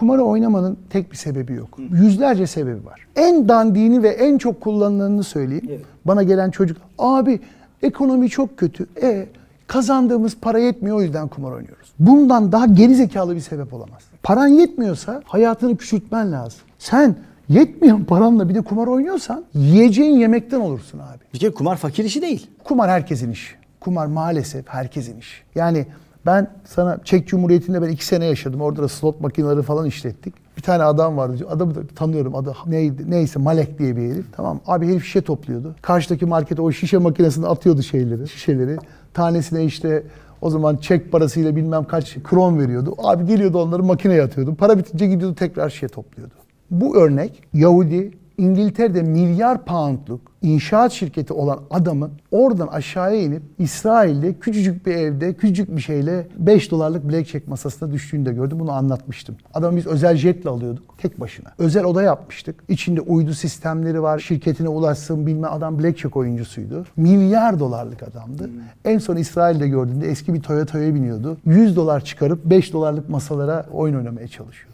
Kumarı oynamanın tek bir sebebi yok. Yüzlerce sebebi var. En dandiğini ve en çok kullanılanını söyleyeyim. Evet. Bana gelen çocuk, abi ekonomi çok kötü. E kazandığımız para yetmiyor o yüzden kumar oynuyoruz. Bundan daha geri zekalı bir sebep olamaz. Paran yetmiyorsa hayatını küçültmen lazım. Sen yetmeyen paranla bir de kumar oynuyorsan yiyeceğin yemekten olursun abi. Bir kere kumar fakir işi değil. Kumar herkesin işi. Kumar maalesef herkesin işi. Yani ben sana Çek Cumhuriyeti'nde ben iki sene yaşadım. Orada da slot makineleri falan işlettik. Bir tane adam vardı. Adamı da tanıyorum. Adı neydi? Neyse Malek diye bir herif. Tamam. Abi herif şişe topluyordu. Karşıdaki markete o şişe makinesine atıyordu şeyleri, şişeleri. Tanesine işte o zaman çek parasıyla bilmem kaç kron veriyordu. Abi geliyordu onları makineye atıyordu. Para bitince gidiyordu tekrar şişe topluyordu. Bu örnek Yahudi İngiltere'de milyar poundluk inşaat şirketi olan adamın oradan aşağıya inip İsrail'de küçücük bir evde küçücük bir şeyle 5 dolarlık blackjack masasına düştüğünü de gördüm. Bunu anlatmıştım. Adamı biz özel jetle alıyorduk tek başına. Özel oda yapmıştık. İçinde uydu sistemleri var. Şirketine ulaşsın bilme adam blackjack oyuncusuydu. Milyar dolarlık adamdı. En son İsrail'de gördüğümde eski bir Toyota'ya biniyordu. 100 dolar çıkarıp 5 dolarlık masalara oyun oynamaya çalışıyor.